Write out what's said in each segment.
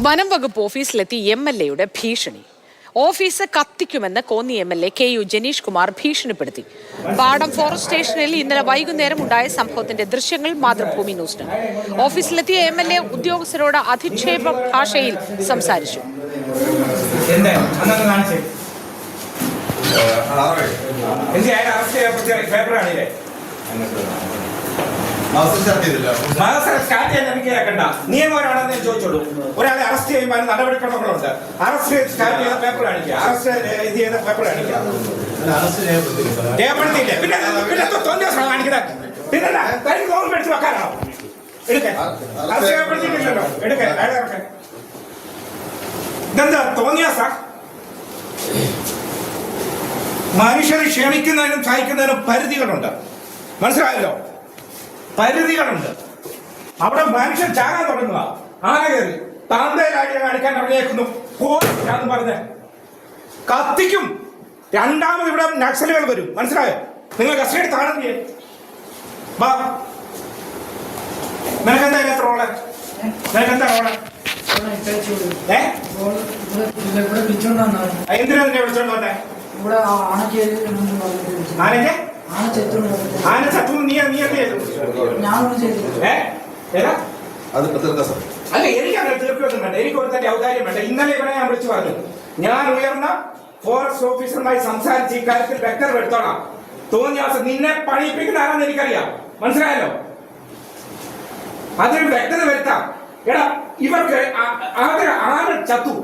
വനം വകുപ്പ് ഓഫീസിലെത്തി M L എയുടെ ഭീഷണി office കത്തിക്കുമെന്ന് Konni M L A K U Janeesh Kumar ഭീഷണിപ്പെടുത്തി പാടം ഫോറസ്റ്റ് സ്റ്റേഷനിൽ ഇന്നലെ വൈകുന്നേരം ഉണ്ടായ സംഭവത്തിന്റെ ദൃശ്യങ്ങൾ മാതൃഭൂമി ന്യൂസ് ഓഫീസിലെത്തിയ എം എൽ എ ഉദ്യോഗസ്ഥരോട് അധിക്ഷേപ ഭാഷയിൽ സംസാരിച്ചു എന്ത് അന്നൊന്ന് സ്റ്റാർട്ട് ചെയ്യാൻ എനിക്ക് കേൾക്കണ്ട നിയമപരമാണെന്ന് ഞാൻ ചോദിച്ചോളൂ. ഒരാളെ അറസ്റ്റ് ചെയ്യുമ്പോൾ നടപടിക്രമങ്ങളുണ്ട്. അറസ്റ്റ് സ്റ്റാർട്ട് ചെയ്ത പേപ്പർ കാണിക്കുക അറസ്റ്റ് ഇത് ചെയ്ത പേപ്പർ കാണിക്കുക രേഖപ്പെടുത്തിയില്ലേ പിന്നെ പിന്നെ തോന്നിയ ദിവസം കാണിക്കുന്നത് പിന്നെ തനിക്ക് തോന്നുന്നു മേടിച്ച് വെക്കാനാണോ? എടുക്കേ. അറസ്റ്റ് രേഖപ്പെടുത്തിയിട്ടില്ലല്ലോ എടുക്കേ. അയാളെ ഇറക്കേ. ഇതെന്താ? തോന്നിയ സാർ മനുഷ്യരെ ക്ഷമിക്കുന്നതിനും സഹിക്കുന്നതിനും പരിധികളുണ്ട്. മനസ്സിലായല്ലോ? പരിധികളുണ്ട്. അവിടെ മനുഷ്യൻ ചാകാൻ തുടങ്ങുക ആന കയറി. താന്തയിലാടിയ കാണിക്കാൻ ഇറങ്ങിയേക്കുന്നു പോന്ന് പറഞ്ഞ കത്തിക്കും. രണ്ടാമത് ഇവിടെ നക്സലുകൾ വരും. മനസ്സിലായോ? നിങ്ങൾ കസ്റ്റഡി താഴെ വാ. നിനക്കെന്താ ഇതിനകത്ത് റോൾ നിനക്കെന്താ റോൾ എന്തിനാ നിന്നെ വിളിച്ചോണ്ട് വന്നേ? ഇവിടെ ആണക്കേരി ആനയ്ക്ക്? ചെയ്തു? ഞാനൊന്നും ചെയ്തില്ല ഏ? ഏതാ? അത് തീർക്കാം സാർ അല്ല എനിക്ക് അങ്ങനെ തീർക്കൊന്നും വേണ്ട. എനിക്ക് ഒരു തന്നെ ഔദാര്യം വേണ്ട. ഇന്നലെ ഇവിടെ ഞാൻ വിളിച്ചു പറഞ്ഞു. ഞാൻ ഉയർന്ന ഫോറസ്റ്റ് ഓഫീസറുമായി സംസാരിച്ച് ഇക്കാര്യത്തിൽ വ്യക്തത എടുത്തോളാം. തോന്നിയ അവസ്ഥ നിന്നെ പണിയിപ്പിക്കുന്ന ആരാന്ന് എനിക്കറിയാം. മനസ്സിലായല്ലോ? അതിന് വ്യക്തത വരുത്താം. എടാ ഇവർക്ക് ആറ് ആദ്യം ആന ചത്തു.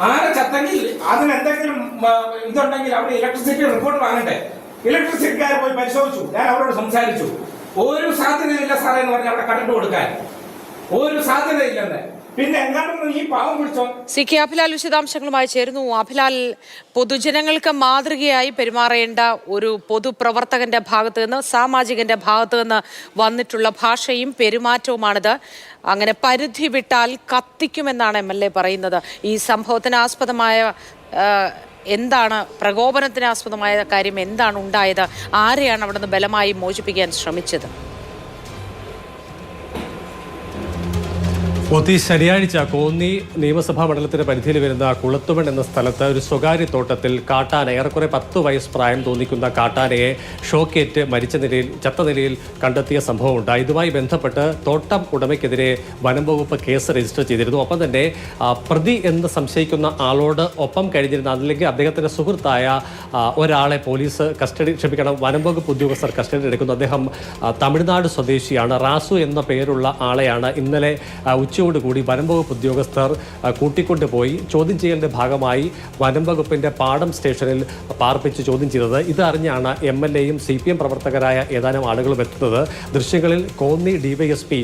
ആറ് ചത്തെങ്കിൽ അതിന് എന്തെങ്കിലും ആ, ഇതുണ്ടെങ്കിൽ അവിടെ ഇലക്ട്രിസിറ്റി റിപ്പോർട്ട് വാങ്ങണ്ടേ? ഇലക്ട്രിസിറ്റിക്കാരെ പോയി പരിശോധിച്ചു. ഞാൻ അവരോട് സംസാരിച്ചു. ഒരു സാധ്യതയില്ല സാറേ എന്ന് പറഞ്ഞ് അവിടെ കണ്ടിട്ട് കൊടുക്കാൻ. ഒരു സാധ്യതയില്ലെന്ന് സി കെ അഭിലാൽ വിശദാംശങ്ങളുമായി ചേരുന്നു. അഭിലാൽ പൊതുജനങ്ങൾക്ക് മാതൃകയായി പെരുമാറേണ്ട ഒരു പൊതുപ്രവർത്തകന്റെ ഭാഗത്ത് നിന്ന് സാമാജികന്റെ ഭാഗത്ത് നിന്ന് വന്നിട്ടുള്ള ഭാഷയും പെരുമാറ്റവുമാണിത്. അങ്ങനെ പരിധി വിട്ടാൽ കത്തിക്കുമെന്നാണ് എം എൽ എ പറയുന്നത്. ഈ സംഭവത്തിന് ആസ്പദമായ എന്താണ് പ്രകോപനത്തിനാസ്പദമായ കാര്യം എന്താണ് ഉണ്ടായത് ആരെയാണ് അവിടെ ബലമായി മോചിപ്പിക്കാൻ ശ്രമിച്ചത്? ഒത്തി ശനിയാഴ്ച കോന്നി നിയമസഭാ മണ്ഡലത്തിന്റെ പരിധിയിൽ വരുന്ന കുളത്തുമൺ എന്ന സ്ഥലത്ത് ഒരു സ്വകാര്യ തോട്ടത്തിൽ കാട്ടാന ഏറെക്കുറെ പത്ത് വയസ്സ് പ്രായം തോന്നിക്കുന്ന കാട്ടാനയെ ഷോക്കേറ്റ് മരിച്ച നിലയിൽ ചത്ത നിലയിൽ കണ്ടെത്തിയ സംഭവമുണ്ടായി. ഇതുമായി ബന്ധപ്പെട്ട് തോട്ടം ഉടമയ്ക്കെതിരെ വനം വകുപ്പ് കേസ് രജിസ്റ്റർ ചെയ്തിരുന്നു. ഒപ്പം തന്നെ പ്രതി എന്ന് സംശയിക്കുന്ന ആളോട് ഒപ്പം കഴിഞ്ഞിരുന്ന അല്ലെങ്കിൽ അദ്ദേഹത്തിന്റെ സുഹൃത്തായ ഒരാളെ പോലീസ് കസ്റ്റഡി ക്ഷമിക്കണം വനം വകുപ്പ് ഉദ്യോഗസ്ഥർ കസ്റ്റഡി എടുക്കുന്നു. അദ്ദേഹം തമിഴ്നാട് സ്വദേശിയാണ്. റാസു എന്ന പേരുള്ള ആളെയാണ് ഇന്നലെ ആ, ഉച്ചയോടുകൂടി വനം വകുപ്പ് ഉദ്യോഗസ്ഥർ ആ, കൂട്ടിക്കൊണ്ടുപോയി ചോദ്യം ചെയ്യലിന്റെ ഭാഗമായി വനം വകുപ്പിന്റെ പാടം സ്റ്റേഷനിൽ പാർപ്പിച്ച് ചോദ്യം ചെയ്തത്. ഇതറിഞ്ഞാണ് എം എൽ എയും സി പി എം പ്രവർത്തകരായ ഏതാനും ആളുകളും എത്തുന്നത്. ദൃശ്യങ്ങളിൽ കോന്നി ഡിവൈഎസ്പി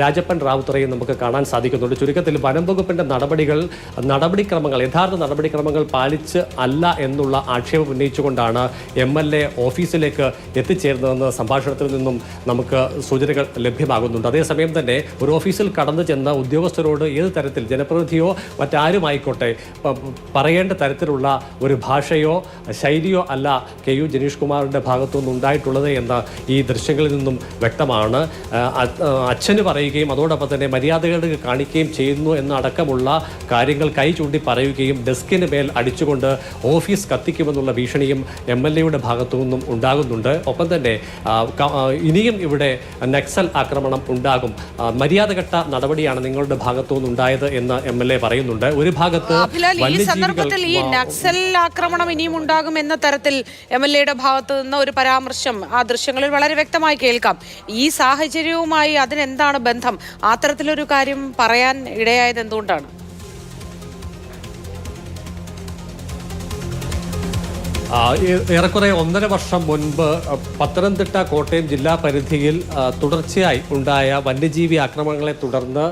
രാജപ്പൻ റാവുത്തറയും നമുക്ക് കാണാൻ സാധിക്കുന്നുണ്ട്. ചുരുക്കത്തിൽ വനം വകുപ്പിന്റെ നടപടികൾ നടപടിക്രമങ്ങൾ യഥാർത്ഥ നടപടിക്രമങ്ങൾ പാലിച്ച് അല്ല എന്നുള്ള ആക്ഷേപം ഉന്നയിച്ചുകൊണ്ടാണ് എം എൽ എ ഓഫീസിലേക്ക് എത്തിച്ചേരുന്നതെന്ന് സംഭാഷണത്തിൽ നിന്നും നമുക്ക് സൂചനകൾ ലഭ്യമാകുന്നുണ്ട്. അതേസമയം തന്നെ ഒരു ഓഫീസിൽ കടന്നു ചെന്ന ഉദ്യോഗസ്ഥരോട് ഏത് തരത്തിൽ ജനപ്രതിനിധിയോ മറ്റാരുമായിക്കോട്ടെ പറയേണ്ട തരത്തിലുള്ള ഒരു ഭാഷയോ ശൈലിയോ അല്ല കെ യു ജനീഷ് കുമാറിന്റെ ഭാഗത്തുനിന്ന് ഉണ്ടായിട്ടുള്ളത് എന്ന ഈ ദൃശ്യങ്ങളിൽ നിന്നും വ്യക്തമാണ്. അച്ഛന് പറയുകയും അതോടൊപ്പം തന്നെ മര്യാദകൾ കാണിക്കുകയും ചെയ്യുന്നു എന്നടക്കമുള്ള കാര്യങ്ങൾ കൈ ചൂണ്ടി പറയുകയും ഡെസ്കിന് മേൽ അടിച്ചുകൊണ്ട് ഓഫീസ് കത്തിക്കുമെന്നുള്ള ഭീഷണിയും എം എൽ എയുടെ ഭാഗത്തു നിന്നും ഉണ്ടാകുന്നുണ്ട്. ഒപ്പം തന്നെ ഇനിയും ഇവിടെ നക്സൽ ആക്രമണം ഉണ്ടാകും. മര്യാദഘട്ട നടപടിയാണ് നിങ്ങളുടെ ഭാഗത്തു നിന്നുണ്ടായത് എന്ന് എം എൽ എ പറയുന്നുണ്ട്. ഒരു ഭാഗത്ത് ഈ സന്ദർഭത്തിൽ ഈ നക്സൽ ആക്രമണം ഇനിയും ഉണ്ടാകും എന്ന തരത്തിൽ എം എൽ എയുടെ ഭാഗത്ത് നിന്ന് ഒരു പരാമർശം ആ ദൃശ്യങ്ങളിൽ വളരെ വ്യക്തമായി കേൾക്കാം. ഈ സാഹചര്യവുമായി അതിനെന്താണ് ബന്ധം? ആ തരത്തിലൊരു കാര്യം പറയാൻ ഇടയായത് എന്തുകൊണ്ടാണ്? ഏറെക്കുറെ ഒന്നര വർഷം മുൻപ് പത്തനംതിട്ട കോട്ടയം ജില്ലാ പരിധിയിൽ തുടർച്ചയായി ഉണ്ടായ വന്യജീവി ആക്രമണങ്ങളെ തുടർന്ന്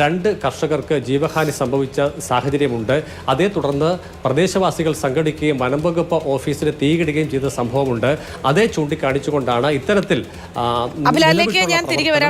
രണ്ട് കർഷകർക്ക് ജീവഹാനി സംഭവിച്ച സാഹചര്യമുണ്ട്. അതേ തുടർന്ന് പ്രദേശവാസികൾ സംഘടിക്കുകയും വനംവകുപ്പ് ഓഫീസിന് തീയിടുകയും ചെയ്ത സംഭവമുണ്ട്. അതേ ചൂണ്ടിക്കാണിച്ചുകൊണ്ടാണ് ഇത്തരത്തിൽ